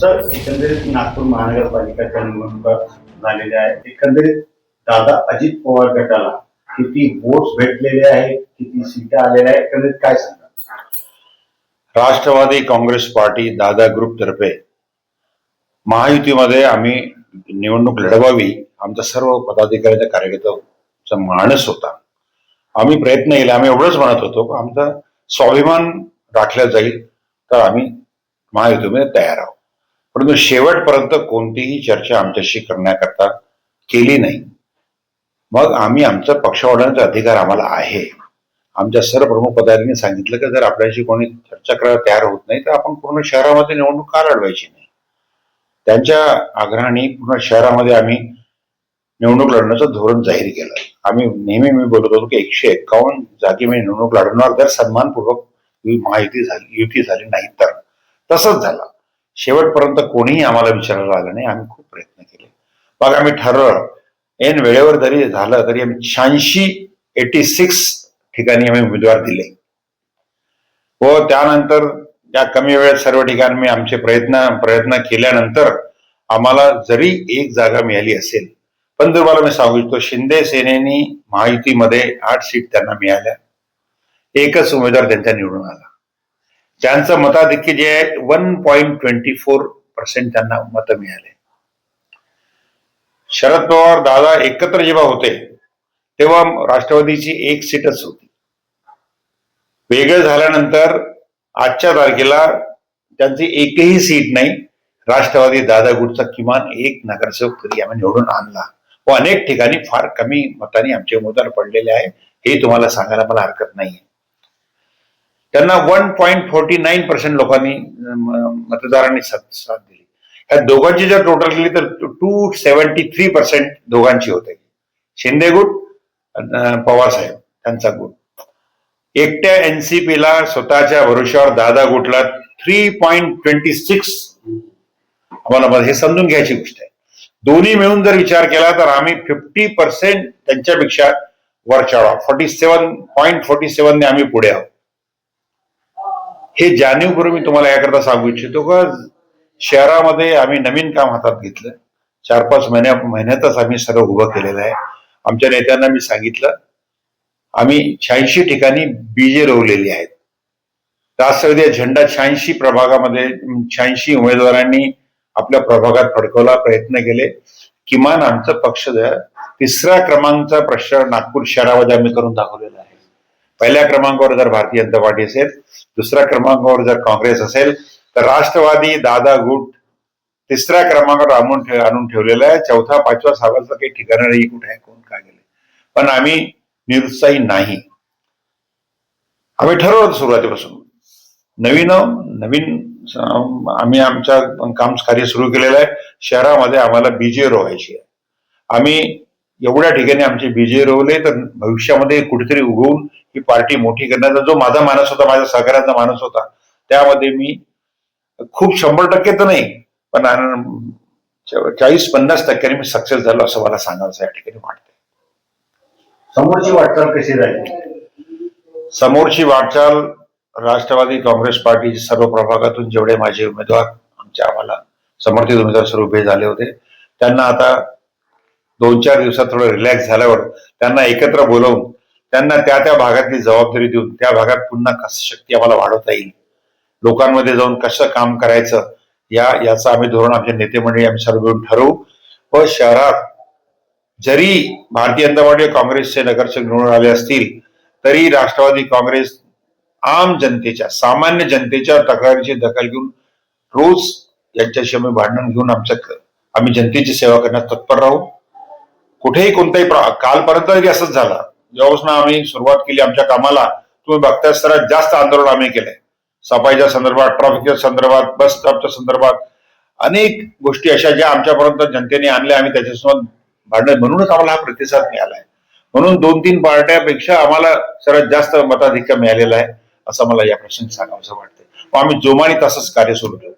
Sir एकंदरीत नागपूर महानगरपालिकेच्या निवडणुका झालेल्या आहेत. एकंदरीत दादा अजित पवार गटाला किती वोट्स भेटलेले आहेत किती सीटा आलेल्या आहेत? एकंदरीत काय सांगा? राष्ट्रवादी काँग्रेस पार्टी दादा ग्रुप तर्फे महायुतीमध्ये आम्ही निवडणूक लढवावी आमचा सर्व पदाधिकाऱ्याचा कार्यकर्त्याचा मानस होता. आम्ही प्रयत्न केला आम्ही एवढंच म्हणत होतो की आमचा स्वाभिमान राखला जाईल तर आम्ही महायुतीमध्ये तयार आहोत. परंतु शेवटपर्यंत कोणतीही चर्चा आमच्याशी करण्याकरता केली नाही. मग आम्ही आमचा पक्ष वाढवण्याचा अधिकार आम्हाला आहे. आमच्या सर्व प्रमुख पदाधिकाऱ्यांनी सांगितलं की जर आपल्याशी कोणी चर्चा करायला तयार होत नाही तर आपण पूर्ण शहरामध्ये निवडणूक का लढवायची नाही? त्यांच्या आग्रहाने पूर्ण शहरामध्ये आम्ही निवडणूक लढण्याचं धोरण जाहीर केलं. आम्ही नेहमी मी बोलत होतो की एकशे एक्कावन्न जागी मी निवडणूक लढवणार जर सन्मानपूर्वक माहिती महायुती झाली युती झाली नाही तर तसंच झालं. शेवटपर्यंत कोणीही आम्हाला विचारायला आलं नाही. आम्ही खूप प्रयत्न केले. मग आम्ही ठरवलं. एन वेळेवर जरी झालं तरी आम्ही शहाऐंशी एटी सिक्स ठिकाणी आम्ही उमेदवार दिले. व त्यानंतर त्या कमी वेळेत सर्व ठिकाणी मी आमचे प्रयत्न प्रयत्न केल्यानंतर आम्हाला जरी एक जागा मिळाली असेल पण तुम्हाला मी सांगू इच्छितो शिंदे सेनेनी महायुतीमध्ये आठ सीट त्यांना मिळाल्या. एकच उमेदवार त्यांचा निवडून आला. ज्यांचं मताधिक्य जे आहे one point twenty four percent त्यांना मतं मिळाले. शरद पवार दादा एकत्र जेव्हा होते तेव्हा राष्ट्रवादीची एक सीटच होती. वेगळं झाल्यानंतर आजच्या तारखेला त्यांची एकही सीट नाही राष्ट्रवादी दादा गुटचा किमान एक नगरसेवक तरी आम्ही निवडून आणला. व अनेक ठिकाणी फार कमी मताने आमचे उमेदवार पडलेले आहे हे तुम्हाला सांगायला मला हरकत नाही त्यांना one point forty nine percent लोकांनी मतदारांनी साथ साथ दिली. ह्या दोघांची जर टोटल केली तर टू सेव्हन्टी थ्री पर्सेंट दोघांची होते. शिंदे गुट पवार साहेब त्यांचा गुट. एकट्या एनसीपीला स्वतःच्या भरोश्यावर दादा गुटला थ्री पॉईंट ट्वेंटी सिक्स आम्हाला हे समजून घ्यायची गोष्ट आहे. दोन्ही मिळून जर विचार केला तर आम्ही फिफ्टी पर्सेंट त्यांच्यापेक्षा वर फोर्टी सेव्हन पॉईंट फोर्टी सेव्हनने आम्ही पुढे आहोत. हे जाणीवपूर्वक मी तुम्हाला याकरता सांगू इच्छितो का शहरामध्ये आम्ही नवीन काम हातात घेतलं. चार पाच महिन्या महिन्यातच आम्ही सर्व उभं केलेलं आहे. आमच्या नेत्यांना मी सांगितलं आम्ही शहाऐंशी ठिकाणी बीजे रोवलेली आहेत. राष्ट्रवादी झेंडा शहाऐंशी प्रभागामध्ये शहाऐंशी उमेदवारांनी आपल्या प्रभागात फडकवला प्रयत्न केले. किमान आमचं पक्ष तिसऱ्या क्रमांकाचा प्रश्न नागपूर शहरामध्ये आम्ही करून दाखवलेला आहे. पहिल्या क्रमांकावर जर भारतीय जनता पार्टी असेल दुसऱ्या क्रमांकावर जर काँग्रेस असेल तर राष्ट्रवादी दादा गुट तिसऱ्या क्रमांकावर आणून ठेव आणून ठेवलेला आहे. चौथा पाचवा सहावाचा काही ठिकाण नाही कुठे आहे कोण काय गेले पण आम्ही निरुत्साही नाही. आम्ही ठरवलं सुरुवातीपासून. नवीन नवीन आम्ही आमच्या काम कार्य सुरू केलेलं आहे. शहरामध्ये आम्हाला बीजे रोवायची आहे. आम्ही एवढ्या ठिकाणी आमचे बीजे रोवले तर भविष्यामध्ये कुठेतरी उगवून ही पार्टी मोठी करण्याचा जो माझा मानस होता माझ्या सहकार्याचा मानस होता त्यामध्ये मी खूप शंभर टक्के तर नाही पण चाळीस पन्नास टक्क्यांनी मी सक्सेस झालो असं मला सांगायचं या ठिकाणी वाटतं समोरची वाटचाल कशी झाली? समोरची वाटचाल राष्ट्रवादी काँग्रेस पार्टी सर्व प्रभागातून जेवढे माझे उमेदवार आमच्या आम्हाला समर्थित उमेदवार सर्व उभे झाले होते त्यांना आता दोन चार दिवसात थोडं रिलॅक्स झाल्यावर त्यांना एकत्र बोलवून त्यांना त्या त्या भागातली जबाबदारी देऊन त्या भागात पुन्हा कसं शक्ती आम्हाला वाढवता येईल? लोकांमध्ये जाऊन कसं काम करायचं? या याचं आम्ही धोरण आमच्या नेते मंडळी आम्ही सर्व मिळून ठरवू. व शहरात जरी भारतीय जनता पार्टी काँग्रेसचे नगरसेवक निवडून आले असतील तरी राष्ट्रवादी काँग्रेस आम जनतेच्या सामान्य जनतेच्या तक्रारीची दखल घेऊन रोज यांच्याशी आम्ही भांडण घेऊन आमच्या आम्ही जनतेची सेवा करण्यात तत्पर राहू. कुठेही कोणताही प्र- कालपर्यंत असंच झालं. जेव्हापासून आम्ही सुरुवात केली आमच्या कामाला तुम्ही बघताय सर्वात जास्त आंदोलन आम्ही केलंय. सफाईच्या संदर्भात ट्रॅफिकच्या संदर्भात बस स्टॉपच्या संदर्भात अनेक गोष्टी अशा ज्या आमच्यापर्यंत जनतेने आणल्या आम्ही त्याच्यासोबत भांडण म्हणूनच आम्हाला हा प्रतिसाद मिळालाय. म्हणून दोन तीन पार्ट्यापेक्षा आम्हाला सर्वात जास्त मताधिक्य मिळालेला आहे असं मला या प्रसंगी सांगावं वाटतं आम्ही जोमाने तसंच कार्य सुरू ठेवू.